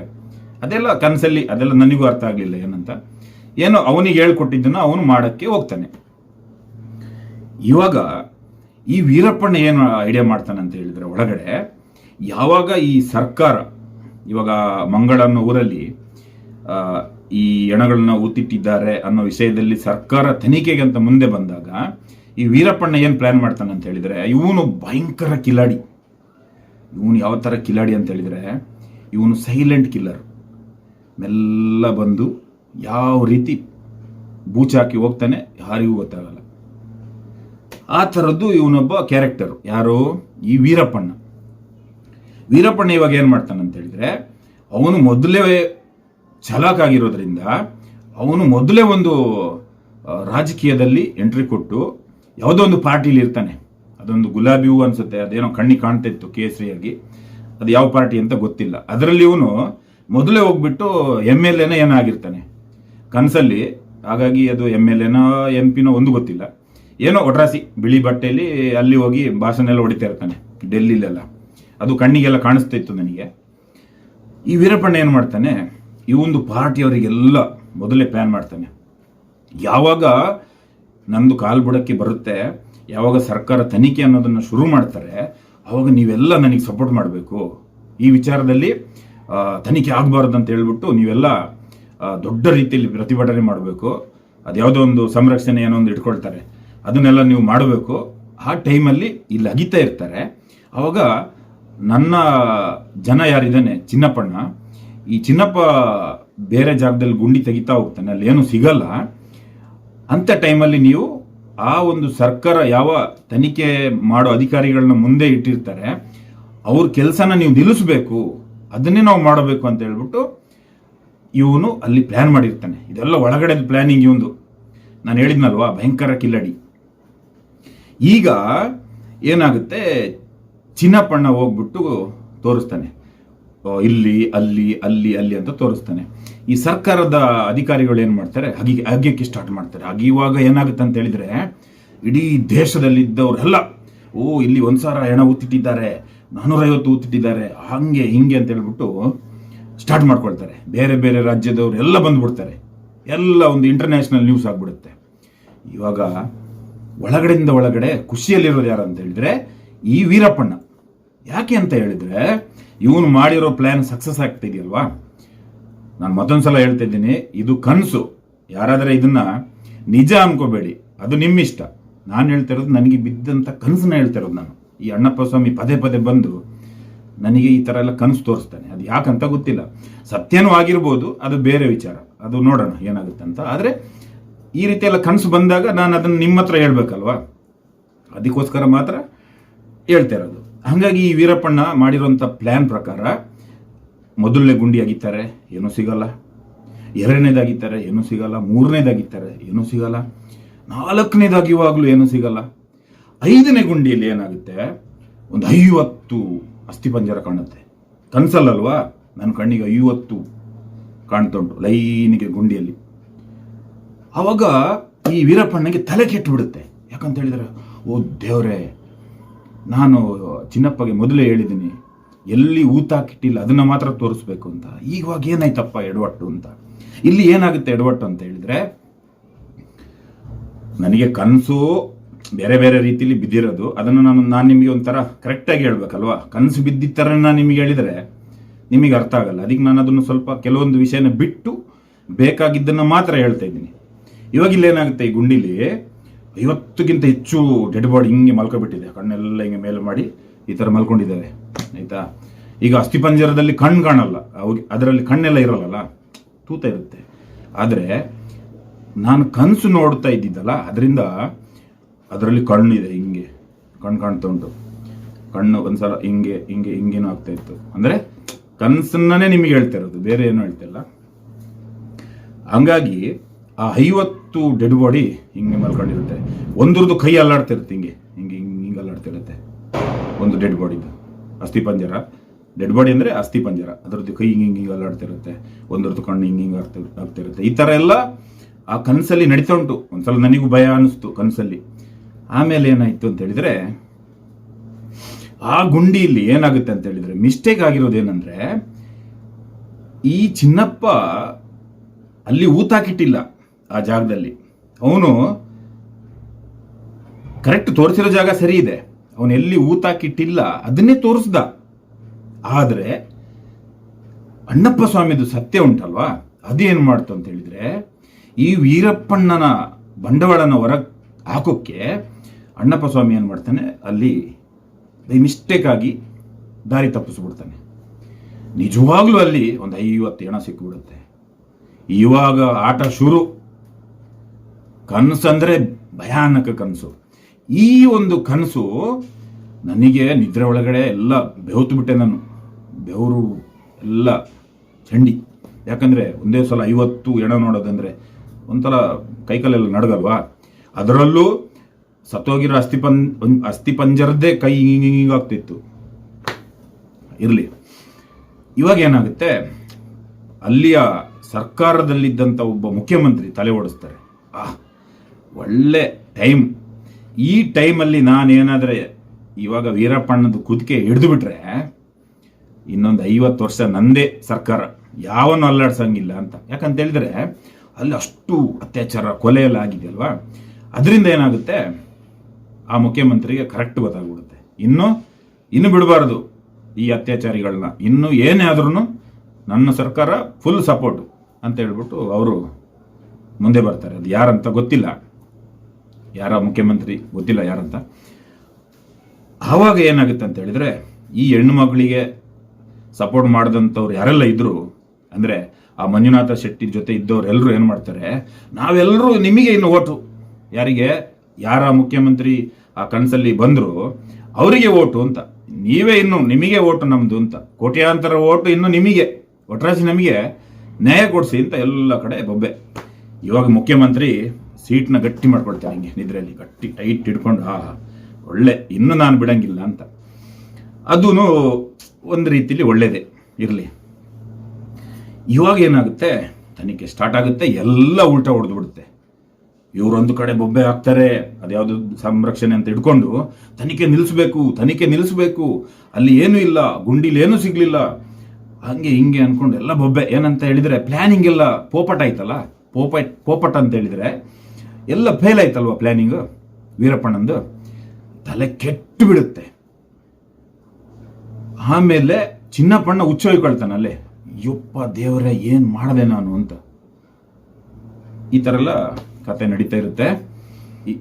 S1: ಅದೆಲ್ಲ ಕನಸಲ್ಲಿ, ಅದೆಲ್ಲ ನನಗೂ ಅರ್ಥ ಆಗಲಿಲ್ಲ ಏನಂತ. ಏನೋ ಅವನಿಗೆ ಹೇಳ್ಕೊಟ್ಟಿದ್ದನ್ನು ಅವನು ಮಾಡೋಕ್ಕೆ ಹೋಗ್ತಾನೆ. ಇವಾಗ ಈ ವೀರಪ್ಪಣ್ಣ ಏನು ಐಡಿಯಾ ಮಾಡ್ತಾನೆ ಅಂತ ಹೇಳಿದ್ರೆ ಒಳಗಡೆ ಯಾವಾಗ ಈ ಸರ್ಕಾರ, ಇವಾಗ ಮಂಗಳ ಅನ್ನೋ ಊರಲ್ಲಿ ಈ ಹೆಣಗಳನ್ನ ಊತಿಟ್ಟಿದ್ದಾರೆ ಅನ್ನೋ ವಿಷಯದಲ್ಲಿ ಸರ್ಕಾರ ತನಿಖೆಗೆ ಅಂತ ಮುಂದೆ ಬಂದಾಗ ಈ ವೀರಪ್ಪಣ್ಣ ಏನು ಪ್ಲಾನ್ ಮಾಡ್ತಾನೆ ಅಂತ ಹೇಳಿದ್ರೆ, ಇವನು ಭಯಂಕರ ಕಿಲಾಡಿ. ಇವನು ಯಾವ ಥರ ಕಿಲಾಡಿ ಅಂತ ಹೇಳಿದ್ರೆ, ಇವನು ಸೈಲೆಂಟ್ ಕಿಲ್ಲರ್ ಮೆಲ್ಲ ಬಂದು ಯಾವ ರೀತಿ ಬೂಚಾಕಿ ಹೋಗ್ತಾನೆ ಯಾರಿಗೂ ಗೊತ್ತಾಗಲ್ಲ. ಆ ಥರದ್ದು ಇವನೊಬ್ಬ ಕ್ಯಾರೆಕ್ಟರ್ ಯಾರು? ಈ ವೀರಪ್ಪಣ್ಣ. ವೀರಪ್ಪಣ್ಣ ಇವಾಗ ಏನು ಮಾಡ್ತಾನೆ ಅಂತ ಹೇಳಿದ್ರೆ, ಅವನು ಮೊದಲೇ ಛಲಾಕಾಗಿರೋದ್ರಿಂದ ಅವನು ಮೊದಲೇ ಒಂದು ರಾಜಕೀಯದಲ್ಲಿ ಎಂಟ್ರಿ ಕೊಟ್ಟು ಯಾವುದೋ ಒಂದು ಪಾರ್ಟಿಲಿ ಇರ್ತಾನೆ. ಅದೊಂದು ಗುಲಾಬಿ ಹೂ ಅನ್ಸುತ್ತೆ, ಅದೇನೋ ಕಣ್ಣಿಗೆ ಕಾಣ್ತಾ ಇತ್ತು ಕೇಸರಿಯಾಗಿ. ಅದು ಯಾವ ಪಾರ್ಟಿ ಅಂತ ಗೊತ್ತಿಲ್ಲ. ಅದರಲ್ಲಿ ಇವನು ಮೊದಲೇ ಹೋಗ್ಬಿಟ್ಟು ಎಂ ಎಲ್ ಎನ ಏನಾಗಿರ್ತಾನೆ. ಕನಸಲ್ಲಿ, ಹಾಗಾಗಿ ಅದು ಎಂ ಎಲ್ ಎನೋ, ಎಂ ಪಿನೋ ಒಂದು ಗೊತ್ತಿಲ್ಲ. ಏನೋ ಒಟ್ರಾಸಿ ಬಿಳಿ ಬಟ್ಟೆಯಲ್ಲಿ ಅಲ್ಲಿ ಹೋಗಿ ಭಾಷಣ ಎಲ್ಲ ಹೊಡಿತಾ ಇರ್ತಾನೆ, ಡೆಲ್ಲಿಲೆಲ್ಲ. ಅದು ಕಣ್ಣಿಗೆಲ್ಲ ಕಾಣಿಸ್ತಾ ಇತ್ತು ನನಗೆ. ಈ ವೀರಪ್ಪಣ್ಣ ಏನು ಮಾಡ್ತಾನೆ ಈ ಒಂದು ಪಾರ್ಟಿಯವರಿಗೆಲ್ಲ ಮೊದಲೇ ಪ್ಲಾನ್ ಮಾಡ್ತಾನೆ. ಯಾವಾಗ ನಂದು ಕಾಲು ಬುಡಕ್ಕೆ ಬರುತ್ತೆ, ಯಾವಾಗ ಸರ್ಕಾರ ತನಿಖೆ ಅನ್ನೋದನ್ನು ಶುರು ಮಾಡ್ತಾರೆ, ಅವಾಗ ನೀವೆಲ್ಲ ನನಗೆ ಸಪೋರ್ಟ್ ಮಾಡಬೇಕು. ಈ ವಿಚಾರದಲ್ಲಿ ತನಿಖೆ ಆಗಬಾರ್ದು ಅಂತ ಹೇಳ್ಬಿಟ್ಟು ನೀವೆಲ್ಲ ದೊಡ್ಡ ರೀತಿಯಲ್ಲಿ ಪ್ರತಿಭಟನೆ ಮಾಡಬೇಕು. ಅದ್ಯಾವುದೋ ಒಂದು ಸಂರಕ್ಷಣೆ ಏನೋ ಒಂದು ಇಟ್ಕೊಳ್ತಾರೆ. ಅದನ್ನೆಲ್ಲ ನೀವು ಮಾಡಬೇಕು. ಆ ಟೈಮಲ್ಲಿ ಇಲ್ಲಿ ಅಗಿತಾ ಇರ್ತಾರೆ. ಅವಾಗ ನನ್ನ ಜನ ಯಾರಿದ್ದಾನೆ ಚಿನ್ನಪ್ಪಣ್ಣ ಈ ಚಿನ್ನಪ್ಪ ಬೇರೆ ಜಾಗದಲ್ಲಿ ಗುಂಡಿ ತೆಗಿತಾ ಹೋಗ್ತಾನೆ, ಅಲ್ಲಿ ಏನು ಸಿಗಲ್ಲ. ಅಂತ ಟೈಮಲ್ಲಿ ನೀವು ಆ ಒಂದು ಸರ್ಕಾರ ಯಾವ ತನಿಖೆ ಮಾಡೋ ಅಧಿಕಾರಿಗಳನ್ನ ಮುಂದೆ ಇಟ್ಟಿರ್ತಾರೆ, ಅವ್ರ ಕೆಲಸನ ನೀವು ನಿಲ್ಲಿಸಬೇಕು, ಅದನ್ನೇ ನಾವು ಮಾಡಬೇಕು ಅಂತ ಹೇಳ್ಬಿಟ್ಟು ಇವನು ಅಲ್ಲಿ ಪ್ಲಾನ್ ಮಾಡಿರ್ತಾನೆ. ಇದೆಲ್ಲ ಒಳಗಡೆ ಪ್ಲಾನಿಂಗ್ ಇವನು ನಾನು ಹೇಳಿದ್ನಲ್ವಾ, ಭಯಂಕರ ಕಿಲ್ಲಡಿ. ಈಗ ಏನಾಗುತ್ತೆ, ಚಿನ್ನಪ್ಪಣ್ಣ ಹೋಗ್ಬಿಟ್ಟು ತೋರಿಸ್ತಾನೆ. ಇಲ್ಲಿ, ಅಲ್ಲಿ ಅಲ್ಲಿ ಅಲ್ಲಿ ಅಂತ ತೋರಿಸ್ತಾನೆ. ಈ ಸರ್ಕಾರದ ಅಧಿಕಾರಿಗಳು ಏನು ಮಾಡ್ತಾರೆ? ಹಗಿ ಹಗ್ಗಕ್ಕೆ ಸ್ಟಾರ್ಟ್ ಮಾಡ್ತಾರೆ. ಅಗಿಯುವಾಗ ಏನಾಗುತ್ತೆ ಅಂತ ಹೇಳಿದ್ರೆ, ಇಡೀ ದೇಶದಲ್ಲಿದ್ದವರೆಲ್ಲ, ಓ, ಇಲ್ಲಿ ಒಂದು ಸಾವಿರ ಹೆಣ ಊತಿಟ್ಟಿದ್ದಾರೆ ನಾನೂರೈವತ್ತು ಊತಿಟ್ಟಿದ್ದಾರೆ ಹಂಗೆ, ಹಿಂಗೆ ಅಂತ ಹೇಳ್ಬಿಟ್ಟು ಸ್ಟಾರ್ಟ್ ಮಾಡ್ಕೊಳ್ತಾರೆ. ಬೇರೆ ಬೇರೆ ರಾಜ್ಯದವರು ಎಲ್ಲ ಬಂದ್ಬಿಡ್ತಾರೆ. ಎಲ್ಲ ಒಂದು ಇಂಟರ್ನ್ಯಾಷನಲ್ ನ್ಯೂಸ್ ಆಗಿಬಿಡುತ್ತೆ. ಇವಾಗ ಒಳಗಡೆಯಿಂದ ಒಳಗಡೆ ಖುಷಿಯಲ್ಲಿರೋದು ಯಾರು ಅಂತ ಹೇಳಿದ್ರೆ, ಈ ವೀರಪ್ಪಣ್ಣ. ಯಾಕೆ ಅಂತ ಹೇಳಿದ್ರೆ ಇವನು ಮಾಡಿರೋ ಪ್ಲಾನ್ ಸಕ್ಸಸ್ ಆಗ್ತಿದೆಯಲ್ವಾ? ನಾನು ಮತ್ತೊಂದು ಸಲ ಹೇಳ್ತಾ ಇದ್ದೀನಿ, ಇದು ಕನಸು. ಯಾರಾದರೆ ಇದನ್ನ ನಿಜ ಅನ್ಕೋಬೇಡಿ. ಅದು ನಿಮ್ಮಿಷ್ಟ. ನಾನು ಹೇಳ್ತಿರೋದು ನನಗೆ ಬಿದ್ದಂಥ ಕನಸನ್ನ ಹೇಳ್ತಿರೋದು ನಾನು. ಈ ಅಣ್ಣಪ್ಪ ಸ್ವಾಮಿ ಪದೇ ಪದೇ ಬಂದು ನನಗೆ ಈ ಥರ ಎಲ್ಲ ಕನಸು ತೋರಿಸ್ತಾನೆ. ಅದು ಯಾಕಂತ ಗೊತ್ತಿಲ್ಲ. ಸತ್ಯನೂ ಆಗಿರ್ಬೋದು, ಅದು ಬೇರೆ ವಿಚಾರ. ಅದು ನೋಡೋಣ ಏನಾಗುತ್ತೆ ಅಂತ. ಆದರೆ ಈ ರೀತಿ ಎಲ್ಲ ಕನಸು ಬಂದಾಗ ನಾನು ಅದನ್ನು ನಿಮ್ಮ ಹತ್ರ ಹೇಳ್ಬೇಕಲ್ವಾ? ಅದಕ್ಕೋಸ್ಕರ ಮಾತ್ರ ಹೇಳ್ತಾ ಇರೋದು. ಹಾಗಾಗಿ ಈ ವೀರಪ್ಪಣ್ಣ ಮಾಡಿರುವಂಥ ಪ್ಲ್ಯಾನ್ ಪ್ರಕಾರ ಮೊದಲನೇ ಗುಂಡಿ ಅಗಿತಾರೆ ಏನೂ ಸಿಗಲ್ಲ. ಎರಡನೇದಾಗಿತ್ತಾರೆ ಏನೂ ಸಿಗಲ್ಲ. ಮೂರನೇದಾಗಿತ್ತಾರೆ ಏನೂ ಸಿಗಲ್ಲ. ನಾಲ್ಕನೇದಾಗಿವಾಗಲೂ ಏನೂ ಸಿಗಲ್ಲ. ಐದನೇ ಗುಂಡಿಯಲ್ಲಿ ಏನಾಗುತ್ತೆ? ಒಂದು ಐವತ್ತು ಅಸ್ಥಿಪಂಜರ ಕಾಣುತ್ತೆ. ಕನಸಲ್ಲಲ್ವಾ? ನನ್ನ ಕಣ್ಣಿಗೆ ಐವತ್ತು ಕಾಣ್ತುಂಟು ಲೈನಿಗೆ ಗುಂಡಿಯಲ್ಲಿ. ಆವಾಗ ಈ ವೀರಪ್ಪಣ್ಣಗೆ ತಲೆ ಕೆಟ್ಟುಬಿಡುತ್ತೆ ಯಾಕಂತ ಹೇಳಿದ್ರೆ, ಓ ದೇವ್ರೇ ನಾನು ಚಿನ್ನಪ್ಪಗೆ ಮೊದಲೇ ಹೇಳಿದ್ದೀನಿ, ಎಲ್ಲಿ ಊತ ಊತಾಕಿಟ್ಟಿಲ್ಲ ಅದನ್ನ ಮಾತ್ರ ತೋರಿಸ್ಬೇಕು ಅಂತ. ಈವಾಗ ಏನಾಯ್ತಪ್ಪ ಎಡವಟ್ಟು ಅಂತ? ಇಲ್ಲಿ ಏನಾಗುತ್ತೆ ಎಡವಟ್ಟು ಅಂತ ಹೇಳಿದ್ರೆ, ನನಗೆ ಕನಸು ಬೇರೆ ಬೇರೆ ರೀತಿಯಲ್ಲಿ ಬಿದ್ದಿರೋದು. ಅದನ್ನು ನಾನು ನಾನು ನಿಮಗೆ ಒಂಥರ ಕರೆಕ್ಟಾಗಿ ಹೇಳ್ಬೇಕಲ್ವಾ? ಕನಸು ಬಿದ್ದಿದ್ದ ಥರ ನಾನು ನಿಮಗೆ ಹೇಳಿದರೆ ನಿಮಗೆ ಅರ್ಥ ಆಗಲ್ಲ. ಅದಕ್ಕೆ ನಾನು ಅದನ್ನು ಸ್ವಲ್ಪ ಕೆಲವೊಂದು ವಿಷಯನ ಬಿಟ್ಟು ಬೇಕಾಗಿದ್ದನ್ನು ಮಾತ್ರ ಹೇಳ್ತಾ ಇದ್ದೀನಿ. ಇವಾಗ ಇಲ್ಲಿ ಏನಾಗುತ್ತೆ ಈ ಗುಂಡಿಲಿ? ಐವತ್ತಕ್ಕಿಂತ ಹೆಚ್ಚು ಡೆಡ್ ಬಾಡಿ ಹಿಂಗೆ ಮಲ್ಕೊಬಿಟ್ಟಿದೆ. ಕಣ್ಣೆಲ್ಲ ಹಿಂಗೆ ಮೇಲೆ ಮಾಡಿ ಈ ಥರ ಮಲ್ಕೊಂಡಿದ್ದಾರೆ. ಆಯಿತಾ? ಈಗ ಅಸ್ಥಿಪಂಜರದಲ್ಲಿ ಕಣ್ಣು ಕಾಣಲ್ಲ. ಅವಾಗ ಅದರಲ್ಲಿ ಕಣ್ಣೆಲ್ಲ ಇರಲ್ಲ ತೂತ ಇರುತ್ತೆ. ಆದರೆ ನಾನು ಕನಸು ನೋಡ್ತಾ ಇದ್ದಿದ್ದಲ್ಲ, ಅದರಿಂದ ಅದರಲ್ಲಿ ಕಣ್ಣಿದೆ ಹಿಂಗೆ. ಕಣ್ಣು ಕಾಣ್ತಾ ಉಂಟು. ಕಣ್ಣು ಒಂದ್ಸಲ ಹಿಂಗೆ ಹಿಂಗೆ, ಹಿಂಗೇನೋ ಆಗ್ತಾ ಇತ್ತು. ಅಂದರೆ ಕನಸನ್ನೇ ನಿಮಗೆ ಹೇಳ್ತಾ ಇರೋದು, ಬೇರೆ ಏನು ಹೇಳ್ತಿಲ್ಲ ಹಂಗಾಗಿ ಆ ಐವತ್ತು ಐವತ್ತು ಡೆಡ್ ಬಾಡಿ ಹಿಂಗೆ ಮಲ್ಕೊಂಡಿರುತ್ತೆ. ಒಂದ್ರದ್ದು ಕೈ ಅಲ್ಲಾಡ್ತಿರುತ್ತೆ ಹಿಂಗೆ ಹಿಂಗೆ ಹಿಂಗೆ ಹಿಂಗೆ ಅಲ್ಲಾಡ್ತಿರುತ್ತೆ. ಒಂದು ಡೆಡ್ ಬಾಡಿದು ಅಸ್ಥಿ ಪಂಜರ. ಡೆಡ್ ಬಾಡಿ ಅಂದರೆ ಅಸ್ಥಿ ಪಂಜರ. ಅದರದ್ದು ಕೈ ಹಿಂಗೆ ಹಿಂಗೆ ಹಿಂಗೆ ಅಲ್ಲಾಡ್ತಿರುತ್ತೆ. ಒಂದ್ರದ್ದು ಕಣ್ಣು ಹಿಂಗೆ ಹಿಂಗೆ ಆಗ್ತಿ, ಆಗ್ತಿರುತ್ತೆ. ಈ ಥರ ಎಲ್ಲ ಆ ಕನಸಲ್ಲಿ ನಡೀತಾ ಉಂಟು ಒಂದ್ಸಲ ನನಗೂ ಭಯ ಅನಿಸ್ತು ಕನಸಲ್ಲಿ. ಆಮೇಲೆ ಏನಾಯ್ತು ಅಂತ ಹೇಳಿದ್ರೆ, ಆ ಗುಂಡಿಯಲ್ಲಿ ಏನಾಗುತ್ತೆ ಅಂತ ಹೇಳಿದ್ರೆ ಮಿಸ್ಟೇಕ್ ಆಗಿರೋದೇನಂದ್ರೆ ಈ ಚಿನ್ನಪ್ಪ ಅಲ್ಲಿ ಊತಾಕಿಟ್ಟಿಲ್ಲ ಆ ಜಾಗದಲ್ಲಿ. ಅವನು ಕರೆಕ್ಟ್ ತೋರಿಸಿರೋ ಜಾಗ ಸರಿ ಇದೆ. ಅವನು ಎಲ್ಲಿ ಊತಾಕಿಟ್ಟಿಲ್ಲ ಅದನ್ನೇ ತೋರಿಸ್ದ. ಆದರೆ ಅಣ್ಣಪ್ಪ ಸ್ವಾಮಿದು ಸತ್ಯ ಉಂಟಲ್ವಾ? ಅದೇನ್ ಮಾಡ್ತು ಅಂತ ಹೇಳಿದ್ರೆ, ಈ ವೀರಪ್ಪಣ್ಣನ ಬಂಡವಾಳನ ಹೊರ ಹಾಕೋಕ್ಕೆ ಅಣ್ಣಪ್ಪ ಸ್ವಾಮಿ ಏನು ಮಾಡ್ತಾನೆ? ಅಲ್ಲಿ ಬೈ ಮಿಸ್ಟೇಕ್ ಆಗಿ ದಾರಿ ತಪ್ಪಿಸ್ಬಿಡ್ತಾನೆ. ನಿಜವಾಗ್ಲೂ ಅಲ್ಲಿ ಒಂದು ಐವತ್ತು ಹಣ ಸಿಕ್ಕಿಬಿಡುತ್ತೆ ಇವಾಗ ಆಟ ಶುರು. ಕನಸಂದ್ರೆ ಭಯಾನಕ ಕನಸು. ಈ ಒಂದು ಕನಸು ನನಗೆ ನಿದ್ರೆ ಒಳಗಡೆ ಎಲ್ಲ ಬೆವತ್ತು ಬಿಟ್ಟೆ ನಾನು. ಬೆವರು ಎಲ್ಲ ಚಂಡಿ. ಯಾಕಂದರೆ ಒಂದೇ ಸಲ ಐವತ್ತು ಎಣ ನೋಡೋದಂದರೆ ಒಂಥರ ಕೈಕಾಲೆಲ್ಲ ನಡಗಲ್ವಾ? ಅದರಲ್ಲೂ ಸತ್ತೋಗಿರೋ ಅಸ್ಥಿ ಪಂ ಅಸ್ಥಿ ಕೈ ಹಿಂಗಾಗ್ತಿತ್ತು ಇರಲಿ. ಇವಾಗ ಏನಾಗುತ್ತೆ? ಅಲ್ಲಿಯ ಸರ್ಕಾರದಲ್ಲಿದ್ದಂಥ ಒಬ್ಬ ಮುಖ್ಯಮಂತ್ರಿ ತಲೆ ಓಡಿಸ್ತಾರೆ. ಆ ಒಳ್ಳೆ ಟೈಮ್. ಈ ಟೈಮಲ್ಲಿ ನಾನೇನಾದರೆ ಇವಾಗ ವೀರಪ್ಪಣ್ಣದು ಕುದಿಕೆ ಹಿಡಿದು ಬಿಟ್ರೆ ಇನ್ನೊಂದು ಐವತ್ತು ವರ್ಷ ನಂದೇ ಸರ್ಕಾರ. ಯಾವನ್ನು ಅಲ್ಲಾಡ್ಸಂಗಿಲ್ಲ ಅಂತ. ಯಾಕಂತ ಹೇಳಿದ್ರೆ ಅಲ್ಲಿ ಅಷ್ಟು ಅತ್ಯಾಚಾರ ಕೊಲೆ ಎಲ್ಲ ಆಗಿದೆಯಲ್ವಾ? ಅದರಿಂದ ಏನಾಗುತ್ತೆ? ಆ ಮುಖ್ಯಮಂತ್ರಿಗೆ ಕರೆಕ್ಟ್ ಗೊತ್ತಾಗ್ಬಿಡುತ್ತೆ. ಇನ್ನು ಇನ್ನು ಬಿಡಬಾರ್ದು ಈ ಅತ್ಯಾಚಾರಿಗಳನ್ನ ಇನ್ನು ಏನೇ ಆದ್ರೂ ನನ್ನ ಸರ್ಕಾರ ಫುಲ್ ಸಪೋರ್ಟ್ ಅಂತ ಹೇಳ್ಬಿಟ್ಟು ಅವರು ಮುಂದೆ ಬರ್ತಾರೆ. ಅದು ಯಾರಂತ ಗೊತ್ತಿಲ್ಲ. ಯಾರ ಮುಖ್ಯಮಂತ್ರಿ ಗೊತ್ತಿಲ್ಲ ಯಾರಂತ. ಆವಾಗ ಏನಾಗುತ್ತೆ ಅಂತ ಹೇಳಿದ್ರೆ, ಈ ಹೆಣ್ಣು ಮಗಳಿಗೆ ಸಪೋರ್ಟ್ ಮಾಡಿದಂಥವ್ರು ಯಾರೆಲ್ಲ ಇದ್ರು, ಅಂದ್ರೆ ಆ ಮಂಜುನಾಥ ಶೆಟ್ಟಿ ಜೊತೆ ಇದ್ದವ್ರು ಎಲ್ಲರೂ ಏನು ಮಾಡ್ತಾರೆ ನಾವೆಲ್ಲರೂ ನಿಮಗೆ ಇನ್ನು ಓಟು. ಯಾರಿಗೆ? ಯಾರ ಮುಖ್ಯಮಂತ್ರಿ ಆ ಕನಸಲ್ಲಿ ಬಂದರು, ಅವರಿಗೆ ಓಟು ಅಂತ. ನೀವೇ ಇನ್ನು ನಿಮಗೆ ಓಟು ನಮ್ದು ಅಂತ. ಕೋಟ್ಯಾಂತರ ಓಟು ಇನ್ನು ನಿಮಗೆ. ಒಟ್ರಾಸಿ ನಮಗೆ ನ್ಯಾಯ ಕೊಡಿಸಿ ಅಂತ ಎಲ್ಲ ಕಡೆ ಬೊಬ್ಬೆ. ಇವಾಗ ಮುಖ್ಯಮಂತ್ರಿ ಸೀಟ್ನ ಗಟ್ಟಿ ಮಾಡ್ಕೊಳ್ತಾರೆ ಹಿಂಗೆ ನಿದ್ರೆಯಲ್ಲಿ, ಗಟ್ಟಿ ಟೈಟ್ ಹಿಡ್ಕೊಂಡು ಆ ಒಳ್ಳೆ, ಇನ್ನು ನಾನು ಬಿಡಂಗಿಲ್ಲ ಅಂತ. ಅದೂ ಒಂದು ರೀತಿಲಿ ಒಳ್ಳೇದೇ ಇರಲಿ. ಇವಾಗ ಏನಾಗುತ್ತೆ? ತನಿಖೆ ಸ್ಟಾರ್ಟ್ ಆಗುತ್ತೆ, ಎಲ್ಲ ಉಲ್ಟಾ ಹೊಡೆದು ಬಿಡುತ್ತೆ. ಇವರೊಂದು ಕಡೆ ಬೊಬ್ಬೆ ಹಾಕ್ತಾರೆ ಅದ್ಯಾವುದು ಸಂರಕ್ಷಣೆ ಅಂತ ಇಟ್ಕೊಂಡು ತನಿಖೆ ನಿಲ್ಲಿಸ್ಬೇಕು ತನಿಖೆ ನಿಲ್ಲಿಸ್ಬೇಕು ಅಲ್ಲಿ ಏನೂ ಇಲ್ಲ, ಗುಂಡಿಲಿ ಏನೂ ಸಿಗಲಿಲ್ಲ. ಹಂಗೆ ಹಿಂಗೆ ಅಂದ್ಕೊಂಡು ಎಲ್ಲ ಬೊಬ್ಬೆ ಏನಂತ ಹೇಳಿದರೆ ಪ್ಲಾನಿಂಗ್ ಎಲ್ಲ ಪೋಪಟ್ ಆಯ್ತಲ್ಲ? ಪೋಪಟ್ ಪೋಪಟ್ ಅಂತ ಹೇಳಿದ್ರೆ ಎಲ್ಲ ಫೇಲ್ ಆಯ್ತಲ್ವ ಪ್ಲಾನಿಂಗ್ ವೀರಪ್ಪಣ್ಣಂದು ತಲೆ ಕೆಟ್ಟು ಬಿಡುತ್ತೆ. ಆಮೇಲೆ ಚಿನ್ನಪ್ಪಣ್ಣ ಹುಚ್ಚ ಅಲ್ಲಿ ಅಲ್ಲೇ ಯಪ್ಪ ದೇವರೇ, ಏನ್ ಮಾಡಿದೆ ನಾನು? ಅಂತ. ಈ ತರ ಎಲ್ಲ ಕತೆ ನಡೀತಾ ಇರುತ್ತೆ.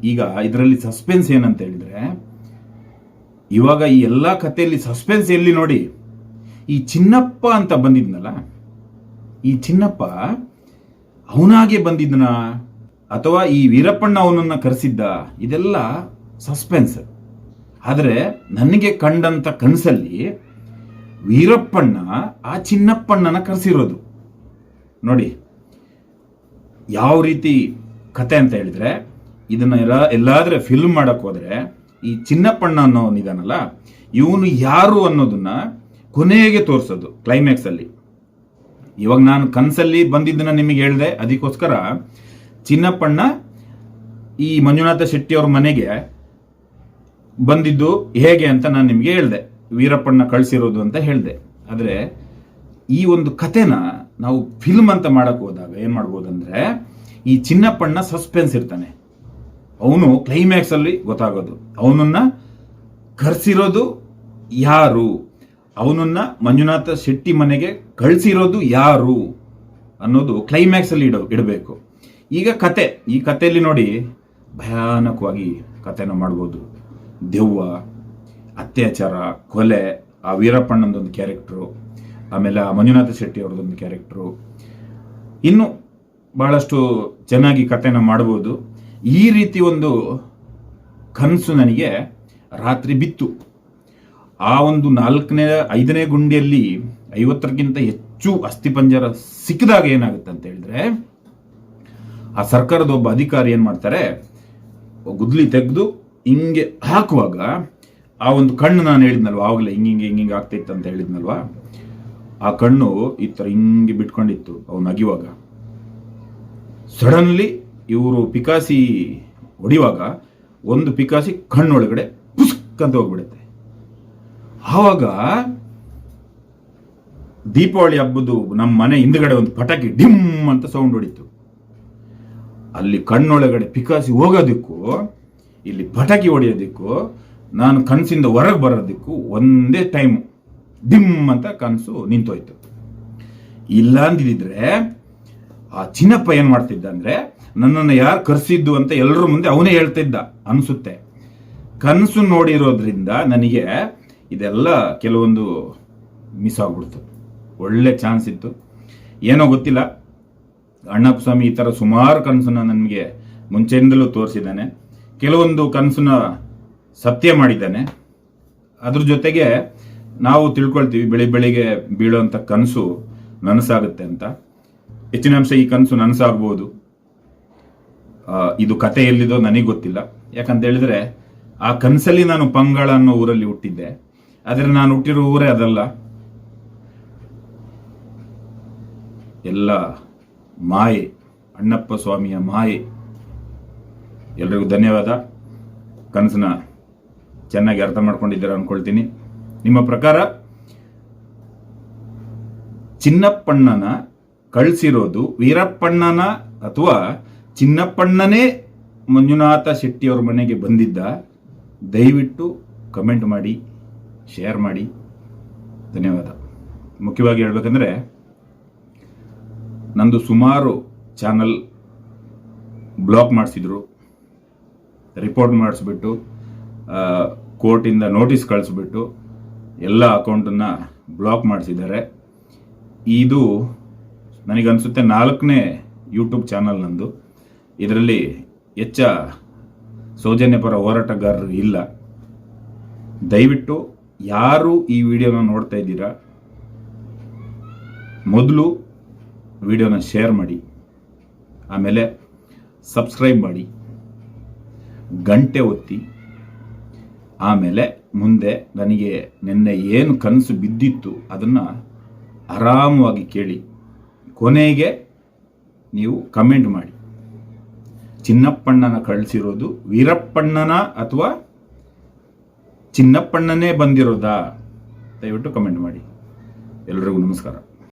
S1: ಈಗ ಇದರಲ್ಲಿ ಸಸ್ಪೆನ್ಸ್ ಏನಂತ ಹೇಳಿದ್ರೆ, ಇವಾಗ ಈ ಎಲ್ಲಾ ಕಥೆಯಲ್ಲಿ ಸಸ್ಪೆನ್ಸ್ ಎಲ್ಲಿ ನೋಡಿ, ಈ ಚಿನ್ನಪ್ಪ ಅಂತ ಬಂದಿದ್ನಲ್ಲ, ಈ ಚಿನ್ನಪ್ಪ ಅವನಾಗೆ ಬಂದಿದ್ನ? ಅಥವಾ ಈ ವೀರಪ್ಪಣ್ಣ ಅವನನ್ನ ಕರೆಸಿದ್ದ ಇದೆಲ್ಲ ಸಸ್ಪೆನ್ಸ್ ಆದರೆ ನನಗೆ ಕಂಡಂತ ಕನಸಲ್ಲಿ ವೀರಪ್ಪಣ್ಣ ಆ ಚಿನ್ನಪ್ಪಣ್ಣನ ಕರೆಸಿರೋದು. ನೋಡಿ, ಯಾವ ರೀತಿ ಕತೆ ಅಂತ ಹೇಳಿದ್ರೆ, ಇದನ್ನ ಎಲ್ಲ, ಎಲ್ಲಾದ್ರೆ ಫಿಲ್ಮ್ ಮಾಡಕ್ ಹೋದ್ರೆ, ಈ ಚಿನ್ನಪ್ಪಣ್ಣ ಅನ್ನೋನಿದಾನಲ್ಲ ಇವನು ಯಾರು ಅನ್ನೋದನ್ನ ಕೊನೆಗೆ ತೋರಿಸೋದು ಕ್ಲೈಮ್ಯಾಕ್ಸ್ ಅಲ್ಲಿ. ಇವಾಗ ನಾನು ಕನಸಲ್ಲಿ ಬಂದಿದ್ದನ್ನ ನಿಮಗೆ ಹೇಳಿದೆ, ಅದಕ್ಕೋಸ್ಕರ ಚಿನ್ನಪ್ಪಣ್ಣ ಈ ಮಂಜುನಾಥ ಶೆಟ್ಟಿ ಅವ್ರ ಮನೆಗೆ ಬಂದಿದ್ದು ಹೇಗೆ ಅಂತ ನಾನು ನಿಮಗೆ ಹೇಳಿದೆ. ವೀರಪ್ಪಣ್ಣ ಕಳಿಸಿರೋದು ಅಂತ ಹೇಳಿದೆ. ಆದರೆ ಈ ಒಂದು ಕಥೆನ ನಾವು ಫಿಲ್ಮ್ ಅಂತ ಮಾಡಕ್ ಹೋದಾಗ ಏನ್ ಮಾಡ್ಬೋದಂದ್ರೆ, ಈ ಚಿನ್ನಪ್ಪಣ್ಣ ಸಸ್ಪೆನ್ಸ್ ಇರ್ತಾನೆ. ಅವನು ಕ್ಲೈಮ್ಯಾಕ್ಸ್ ಅಲ್ಲಿ ಗೊತ್ತಾಗೋದು. ಅವನನ್ನ ಕರೆಸಿರೋದು ಯಾರು? ಅವನನ್ನ ಮಂಜುನಾಥ ಶೆಟ್ಟಿ ಮನೆಗೆ ಕಳಿಸಿರೋದು ಯಾರು ಅನ್ನೋದು ಕ್ಲೈಮ್ಯಾಕ್ಸ್ ಅಲ್ಲಿ ಇಡ ಇಡಬೇಕು. ಈಗ ಕತೆ, ಈ ಕಥೆಯಲ್ಲಿ ನೋಡಿ ಭಯಾನಕವಾಗಿ ಕಥೆನ ಮಾಡ್ಬೋದು. ದೆವ್ವ, ಅತ್ಯಾಚಾರ, ಕೊಲೆ, ಆ ವೀರಪ್ಪಣ್ಣನದೊಂದು ಕ್ಯಾರೆಕ್ಟ್ರು, ಆಮೇಲೆ ಆ ಮಂಜುನಾಥ ಶೆಟ್ಟಿ ಅವ್ರದ್ದೊಂದು ಕ್ಯಾರೆಕ್ಟ್ರು. ಇನ್ನು ಭಾಳಷ್ಟು ಚೆನ್ನಾಗಿ ಕಥೆನ ಮಾಡ್ಬೋದು. ಈ ರೀತಿ ಒಂದು ಕನಸು ನನಗೆ ರಾತ್ರಿ ಬಿತ್ತು. ಆ ಒಂದು ನಾಲ್ಕನೇ, ಐದನೇ ಗುಂಡಿಯಲ್ಲಿ ಐವತ್ತಕ್ಕಿಂತ ಹೆಚ್ಚು ಅಸ್ಥಿಪಂಜರ ಸಿಕ್ಕಿದಾಗ ಏನಾಗುತ್ತೆ ಅಂತ ಹೇಳಿದ್ರೆ ಆ ಸರ್ಕಾರದ ಒಬ್ಬ ಅಧಿಕಾರಿ ಏನು ಮಾಡ್ತಾರೆ? ಗುದ್ಲಿ ತೆಗೆದು ಹಿಂಗೆ ಹಾಕುವಾಗ ಆ ಒಂದು ಕಣ್ಣು ನಾನು ಹೇಳಿದ್ನಲ್ವ? ಆವಾಗಲೇ ಹಿಂಗೆ ಹಿಂಗೆ ಹಿಂಗೆ ಆಗ್ತಿತ್ತು ಅಂತ ಹೇಳಿದ್ನಲ್ವ? ಆ ಕಣ್ಣು ಈ ಥರ ಹಿಂಗೆ ಬಿಟ್ಕೊಂಡಿತ್ತು ಅವನು ಅಗಿವಾಗ ಸಡನ್ಲಿ ಇವರು ಪಿಕಾಸಿ ಹೊಡಿವಾಗ ಒಂದು ಪಿಕಾಸಿ ಕಣ್ಣೊಳಗಡೆ ಪುಸ್ಕ್ ಅಂತ ಹೋಗ್ಬಿಡುತ್ತೆ. ಆವಾಗ ದೀಪಾವಳಿ ಹಬ್ಬದು ನಮ್ಮ ಮನೆ ಹಿಂದ್ಗಡೆ ಒಂದು ಪಟಾಕಿ ಡಿಮ್ ಅಂತ ಸೌಂಡ್ ಹೊಡಿತು. ಅಲ್ಲಿ ಕಣ್ಣೊಳಗಡೆ ಪಿಕಾಸಿ ಹೋಗೋದಕ್ಕೂ, ಇಲ್ಲಿ ಪಟಾಕಿ ಹೊಡೆಯೋದಕ್ಕೂ, ನಾನು ಕನಸಿಂದ ಹೊರಗೆ ಬರೋದಕ್ಕೂ ಒಂದೇ ಟೈಮ್ ಡಿಮ್ ಅಂತ ಕನಸು ನಿಂತೋಯ್ತು. ಇಲ್ಲ ಅಂದಿದ್ರೆ ಆ ಚಿನ್ನಪ್ಪ ಏನು ಮಾಡ್ತಿದ್ದ ಅಂದ್ರೆ, ನನ್ನನ್ನು ಯಾರು ಕರೆಸಿದ್ದು ಅಂತ ಎಲ್ಲರ ಮುಂದೆ ಅವನೇ ಹೇಳ್ತಿದ್ದ ಅನಿಸುತ್ತೆ. ಕನಸು ನೋಡಿರೋದ್ರಿಂದ ನನಗೆ ಇದೆಲ್ಲ ಕೆಲವೊಂದು ಮಿಸ್ ಆಗ್ಬಿಡ್ತು. ಒಳ್ಳೆ ಚಾನ್ಸ್ ಇತ್ತು. ಏನೋ ಗೊತ್ತಿಲ್ಲ. ಅಣ್ಣಪ್ಪ ಸ್ವಾಮಿ ಈ ಥರ ಸುಮಾರು ಕನಸನ್ನ ನನಗೆ ಮುಂಚೆಯಿಂದಲೂ ತೋರಿಸಿದ್ದಾನೆ. ಕೆಲವೊಂದು ಕನಸನ್ನ ಸತ್ಯ ಮಾಡಿದ್ದಾನೆ. ಅದ್ರ ಜೊತೆಗೆ ನಾವು ತಿಳ್ಕೊಳ್ತೀವಿ ಬೆಳಿ ಬೆಳಿಗ್ಗೆ ಬೀಳುವಂಥ ಕನಸು ನನಸಾಗುತ್ತೆ ಅಂತ. ಹೆಚ್ಚಿನ ಅಂಶ ಈ ಕನಸು ನನಸಾಗ್ಬೋದು. ಇದು ಕತೆ ಎಲ್ಲಿದೋ ನನಗೆ ಗೊತ್ತಿಲ್ಲ. ಯಾಕಂತ ಹೇಳಿದ್ರೆ ಆ ಕನಸಲ್ಲಿ ನಾನು ಪಂಗಳ ಅನ್ನೋ ಊರಲ್ಲಿ ಹುಟ್ಟಿದ್ದೆ. ಆದರೆ ನಾನು ಹುಟ್ಟಿರೋ ಊರೇ ಅದಲ್ಲ. ಎಲ್ಲ ಮಾಯೆ, ಅಣ್ಣಪ್ಪ ಸ್ವಾಮಿಯ ಮಾಯೆ. ಎಲ್ರಿಗೂ ಧನ್ಯವಾದ. ಕನಸನ್ನ ಚೆನ್ನಾಗಿ ಅರ್ಥ ಮಾಡ್ಕೊಂಡಿದ್ದೀರ ಅನ್ಕೊಳ್ತೀನಿ. ನಿಮ್ಮ ಪ್ರಕಾರ ಚಿನ್ನಪ್ಪಣ್ಣನ ಕಳಿಸಿರೋದು ವೀರಪ್ಪಣ್ಣನ ಅಥವಾ ಚಿನ್ನಪ್ಪಣ್ಣನೇ ಮಂಜುನಾಥ ಶೆಟ್ಟಿಯವ್ರ ಮನೆಗೆ ಬಂದಿದ್ದ? ದಯವಿಟ್ಟು ಕಮೆಂಟ್ ಮಾಡಿ, ಶೇರ್ ಮಾಡಿ. ಧನ್ಯವಾದ. ಮುಖ್ಯವಾಗಿ ಹೇಳ್ಬೇಕಂದ್ರೆ ನಂದು ಸುಮಾರು ಚಾನಲ್ ಬ್ಲಾಕ್ ಮಾಡಿಸಿದ್ರು, ರಿಪೋರ್ಟ್ ಮಾಡಿಸ್ಬಿಟ್ಟು ಕೋರ್ಟಿಂದ ನೋಟಿಸ್ ಕಳಿಸ್ಬಿಟ್ಟು ಎಲ್ಲ ಅಕೌಂಟನ್ನು ಬ್ಲಾಕ್ ಮಾಡಿಸಿದ್ದಾರೆ. ಇದು ನನಗನ್ಸುತ್ತೆ ನಾಲ್ಕನೇ ಯೂಟ್ಯೂಬ್ ಚಾನಲ್ ನಂದು. ಇದರಲ್ಲಿ ಹೆಚ್ಚ ಸೌಜನ್ಯಪರ ಹೋರಾಟಗಾರರು ಇಲ್ಲ. ದಯವಿಟ್ಟು ಯಾರು ಈ ವಿಡಿಯೋನ ನೋಡ್ತಾ ಇದ್ದೀರಾ, ಮೊದಲು ವಿಡಿಯೋನ ಶೇರ್ ಮಾಡಿ, ಆಮೇಲೆ ಸಬ್ಸ್ಕ್ರೈಬ್ ಮಾಡಿ, ಗಂಟೆ ಒತ್ತಿ, ಆಮೇಲೆ ಮುಂದೆ ನನಗೆ ನಿನ್ನೆ ಏನು ಕನಸು ಬಿದ್ದಿತ್ತು ಅದನ್ನು ಆರಾಮವಾಗಿ ಕೇಳಿ, ಕೊನೆಗೆ ನೀವು ಕಮೆಂಟ್ ಮಾಡಿ. ಚಿನ್ನಪ್ಪಣ್ಣನ ಕಳಿಸಿರೋದು ವೀರಪ್ಪಣ್ಣನ ಅಥವಾ ಚಿನ್ನಪ್ಪಣ್ಣನೇ ಬಂದಿರೋದಾ? ದಯವಿಟ್ಟು ಕಮೆಂಟ್ ಮಾಡಿ. ಎಲ್ರಿಗೂ ನಮಸ್ಕಾರ.